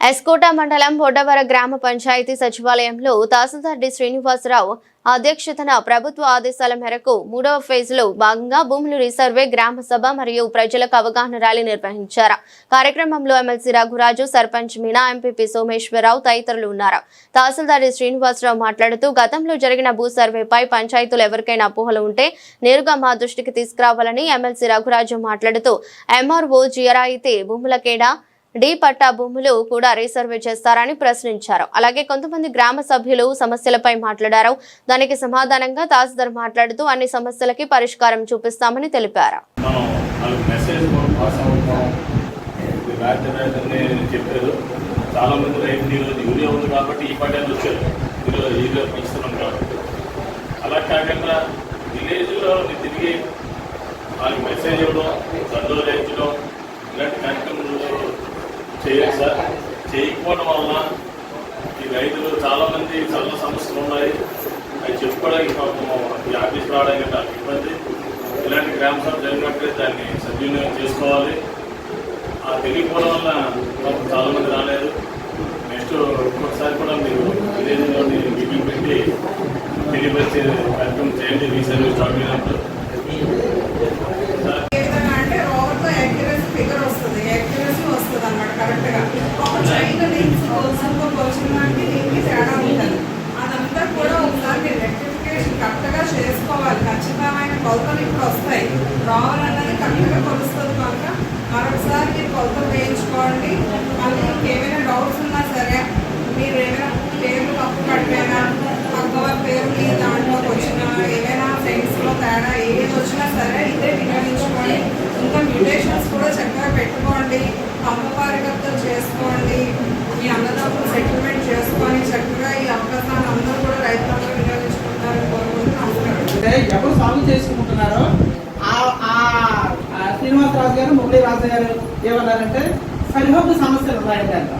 ఎస్కోట మండలం బొడ్డవర గ్రామ పంచాయతీ సచివాలయంలో తహసీల్దార్ డి శ్రీనివాసరావు అధ్యక్షతన ప్రభుత్వ ఆదేశాల మేరకు మూడవ ఫేజ్లో భాగంగా భూములు రీసర్వే గ్రామ సభ మరియు ప్రజలకు అవగాహన ర్యాలీ నిర్వహించారు. కార్యక్రమంలో ఎమ్మెల్సీ రఘురాజు సర్పంచ్ మీనా ఎంపీపీ సోమేశ్వరరావు తదితరులు ఉన్నారు. తహసీల్దార్ శ్రీనివాసరావు మాట్లాడుతూ గతంలో జరిగిన భూ సర్వేపై పంచాయతీలు ఎవరికైనా అపోహలు ఉంటే నేరుగా మా దృష్టికి తీసుకురావాలని ఎమ్మెల్సీ రఘురాజు మాట్లాడుతూ ఎంఆర్ఓ జియరా అయితే భూములకేడా డి పట్టా భూములు కూడా రీసర్వే చేస్తారని ప్రశ్నించారు. అలాగే కొంతమంది గ్రామ సభ్యులు సమస్యలపై మాట్లాడారు. దానికి సమాధానంగా తహసీల్దార్ మాట్లాడుతూ అన్ని సమస్యలకి పరిష్కారం చూపిస్తామని తెలిపారు. చాలా మంది యూరియా ఉంది కాబట్టి ఈ వచ్చారు. యూరియా కాబట్టి. అలా కాకుండా విలేజ్లో తిరిగి వాళ్ళకి మెసేజ్ ఇవ్వడం ఇలాంటి చేయాలి సార్ చేయకపోవడం వలన ఈ రైతులు చాలామంది చాలా సమస్యలు ఉన్నాయి. అవి చెప్పుకోవడానికి పాపం ఈ ఆఫీస్ రావడానికి నాకు ఇబ్బంది. ఇలాంటి గ్రామ సభ జరిగినప్పుడే దాన్ని సద్వినియోగం చేసుకోవాలి. ఆ తెలియకపోవడం వల్ల మాకు చాలామంది రాలేదు. నెక్స్ట్ ఇంకొకసారి కూడా మీరు విలేజ్లోని మీటింగ్ పెట్టి తెలియపరిచే కార్యక్రమం చేయండి. రీసర్వే స్టార్ట్ ఒక చైన్ లింక్స్ కొలసంతో దానికి దీనికి తేడా ఉంటుంది అదంతా కూడా ఒకసారి మీరు రెక్టిఫికేషన్ కరెక్ట్గా చేసుకోవాలి. ఖచ్చితమైన కొలతలు ఇప్పుడు వస్తాయి. రావాలన్నది కరెక్ట్గా కొలుస్తుంది కనుక మరొకసారి మీరు కొలతలు వేయించుకోండి. మళ్ళీ ఇంకేమైనా డౌట్స్ ఉన్నా సరే మీరు ఏమైనా పేర్లు తప్పు పడిపోయినా పక్కవారి పేరు మీ దాంట్లోకి వచ్చినా ఏమైనా సెన్స్లో తేడా ఏది వచ్చినా సరే ఇదే వినియోగించుకోండి ఇంకా మ్యూటేషన్స్ కూడా చక్కగా పెట్టుకోండి పంపకారికత్వం చేసుకోండి మీ అన్నదాతలు సెటిల్మెంట్ చేసుకొని చక్కగా ఈ అవకాశాన్ని అందరూ కూడా రైతులందరూ వినియోగించుకుంటారని కోరుకుంటూ నమస్కారం అంటే ఎవరు సాల్వ్ చేసుకుంటున్నారో ఆ- ఆ ఆ శ్రీనివాసరాజు గారు మురళీ రాజు గారు ఏమన్నారంటే సరిహద్దు సమస్యలు ఉన్నాయండి అంట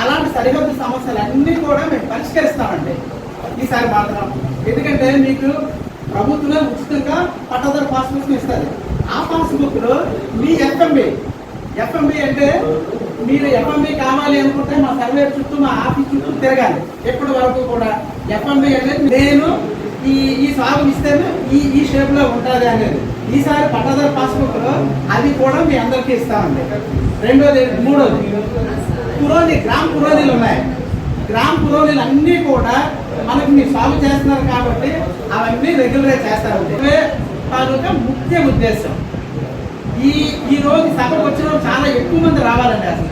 అలాంటి సరిహద్దు సమస్యలు అన్నీ కూడా మేము పరిష్కరిస్తామండి. ఈసారి మాత్రం. ఎందుకంటే మీకు ప్రభుత్వమే ఉచితంగా పట్టదారు పాస్బుక్ ఇస్తారు ఆ పాస్బుక్లో మీ ఎఫ్ఎంబి ఎఫ్ఎంబి అంటే మీరు ఎఫ్ఎంబి కావాలి అనుకుంటే మా సర్వే చుట్టూ మా ఆఫీస్ చుట్టూ తిరగాలి. ఎప్పటి వరకు కూడా ఎఫ్ఎంబి అనేది నేను ఈ ఈ సాగు ఇస్తేనే ఈ ఈ షేప్లో ఉంటుంది అనేది. ఈసారి పట్టాదారు పాస్బుక్ అది కూడా మీ అందరికీ ఇస్తామండి. రెండోది మూడోది. పురోధి గ్రామ పురోనిలు ఉన్నాయి. గ్రామ పురోనిలు అన్నీ కూడా మనకి మీరు సాల్వ్ చేస్తున్నారు కాబట్టి అవన్నీ రెగ్యులర్ చేస్తారు ఇవే ముఖ్య ఉద్దేశం. ఈ ఈ రోజు సభకు వచ్చిన చాలా ఎక్కువ మంది రావాలండి అసలు.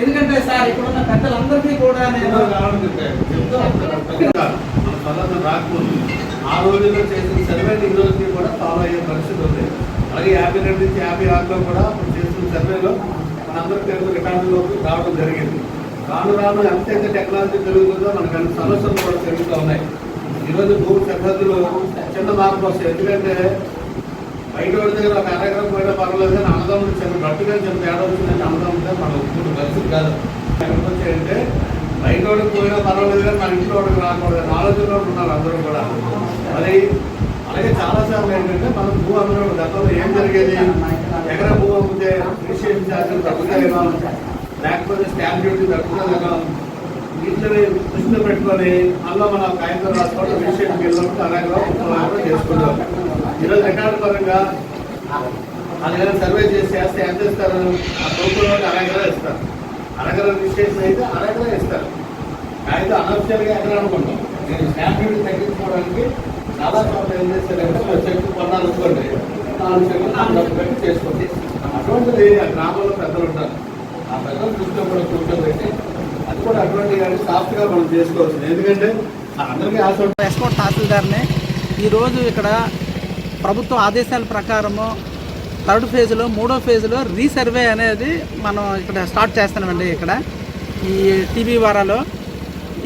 ఎందుకంటే సార్ ఇక్కడ పెద్దలందరికీ కూడా నేను మన రాకపోతుంది ఆ రోజుల్లో చేసిన సర్వే ఈ రోజుకి కూడా ఫాలో అయ్యే పరిస్థితి ఉంది. అలాగే యాభై రెండు నుంచి యాభై ఆరులో కూడా చేసిన సర్వేలో మనందరి పేరు రికార్డులోకి రావడం జరిగింది. రాను రాను ఎంతైతే టెక్నాలజీ పెరుగుతుందో మనకు అన్ని సమస్యలు కూడా పెరుగుతూ ఉన్నాయి. ఈరోజు భూమి సరిహద్దులు చిన్న మార్పు వస్తాయి ఎందుకంటే బయట వాడి దగ్గర ఒక అరగరం పోయినా పర్వాలేదు కానీ అన్నదమ్ముడు చిన్న గట్టుగా చిన్న తేడా వచ్చిందంటే అన్నదమ్ముడితే మన ఒప్పుకున్న కలిసి కాదు. ఎక్కడికి వచ్చాయంటే బయట వాడికి పోయినా పర్వాలేదు కానీ మన ఇంట్లో వాడికి రాకూడదు. అని ఆలోచనలో ఉన్నారు అందరూ కూడా. మరి అలాగే చాలాసార్లు ఏంటంటే మనం భూ అమ్మినప్పుడు గతంలో ఏం జరిగేది? ఎక్కడ భూ అమ్మితే రిజిస్ట్రేషన్ ఛార్జీలు తగ్గుతాయేమో లేకపోతే స్టాంప్ డ్యూటీ తగ్గుతుందేమో వీటిని దృష్టిలో పెట్టుకొని అందులో మన కాగితం రాసుకోవడం రిజిస్ట్రేషన్ వెళ్ళినప్పుడు అలాగే కూడా చేసుకుంటాం. ఈరోజు రికార్డు పరంగా అలాగే సర్వే చేసి చేస్తే ఎంత ఇస్తారు? ఆ ప్రభుత్వంలో అలాగే ఇస్తారు. అరగర రిజిస్ట్రేషన్ అయితే అరగర ఇస్తారు. అయితే అనవసరంగా ఎక్కడ అనుకుంటాం నేను స్టాంప్ డ్యూటీ తగ్గించుకోవడానికి చాలా చోట్ల ఏం చేస్తారంటే ఒక చెట్టు కొన్నాను అనుకోండి నాలుగు చెట్లు నాలుగు డబ్బులు పెట్టి చేసుకోండి. అటువంటిది ఆ గ్రామంలో పెద్దలు ఉంటారు. ఆ పెద్దలు దృష్టిలో కూడా కూర్చోబెట్టి అది కూడా అటువంటి కానీ సాఫ్ట్గా మనం చేసుకోవచ్చు. ఎందుకంటే అందరికీ ఆశ ఉంటుంది. ఎస్కోట్ తహసీల్దార్ని ఈరోజు ఇక్కడ ప్రభుత్వ ఆదేశాల ప్రకారము థర్డ్ ఫేజ్లో మూడో ఫేజ్లో రీసర్వే అనేది మనం ఇక్కడ స్టార్ట్ చేస్తున్నామండి ఇక్కడ. ఈ టీవీ వారాలో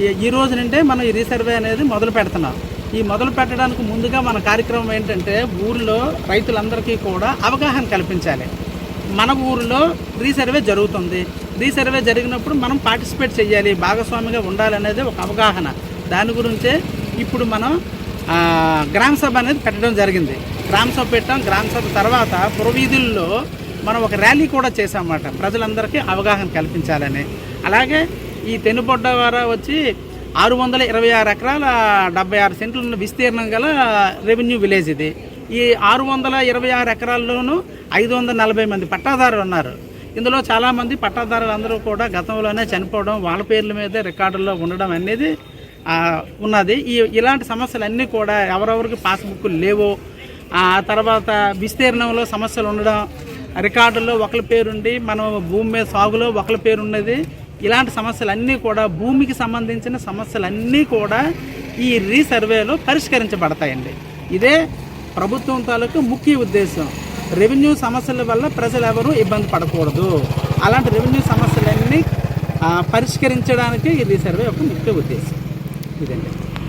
ఈ- ఈ రోజు నుండే మనం ఈ రీసర్వే అనేది మొదలు పెడుతున్నాం. ఈ మొదలు పెట్టడానికి ముందుగా మన కార్యక్రమం ఏంటంటే ఊరిలో రైతులందరికీ కూడా అవగాహన కల్పించాలి. మన ఊరిలో రీసర్వే జరుగుతుంది. రీసర్వే జరిగినప్పుడు మనం పార్టిసిపేట్ చేయాలి భాగస్వామిగా ఉండాలనేది ఒక అవగాహన. దాని గురించే ఇప్పుడు మనం గ్రామసభ గ్రామ సభ అనేది పెట్టడం జరిగింది. గ్రామ సభ పెట్టాం. గ్రామ సభ తర్వాత పురవీధుల్లో మనం ఒక ర్యాలీ కూడా చేసామన్నమాట ప్రజలందరికీ అవగాహన కల్పించాలని. అలాగే ఈ తెనుపొడ్డవార వచ్చి ఆరు వందల ఇరవై ఆరు ఎకరాల డెబ్బై ఆరు సెంట్లు విస్తీర్ణం గల రెవెన్యూ విలేజ్ ఇది. ఈ ఆరు వందల ఇరవై ఆరు ఎకరాల్లోనూ ఐదు వందల నలభై మంది పట్టాదారులు ఉన్నారు. ఇందులో చాలామంది పట్టాదారులు అందరూ కూడా గతంలోనే చనిపోవడం వాళ్ళ పేర్ల మీదే రికార్డుల్లో ఉండడం అనేది ఉన్నది. ఈ ఇలాంటి సమస్యలన్నీ కూడా ఎవరెవరికి పాస్బుక్లు లేవో ఆ తర్వాత విస్తీర్ణంలో సమస్యలు ఉండడం రికార్డుల్లో ఒకరి పేరుండి మనం భూమి మీద సాగులో ఒకరి పేరు ఉన్నది ఇలాంటి సమస్యలన్నీ కూడా భూమికి సంబంధించిన సమస్యలన్నీ కూడా ఈ రీసర్వేలో పరిష్కరించబడతాయండి. ఇదే ప్రభుత్వం తాలూకు ముఖ్య ఉద్దేశం. రెవెన్యూ సమస్యల వల్ల ప్రజలు ఎవరూ ఇబ్బంది పడకూడదు. అలాంటి రెవెన్యూ సమస్యలన్నీ పరిష్కరించడానికి ఈ రీసర్వే ఒక ముఖ్య ఉద్దేశం. ఇదండి.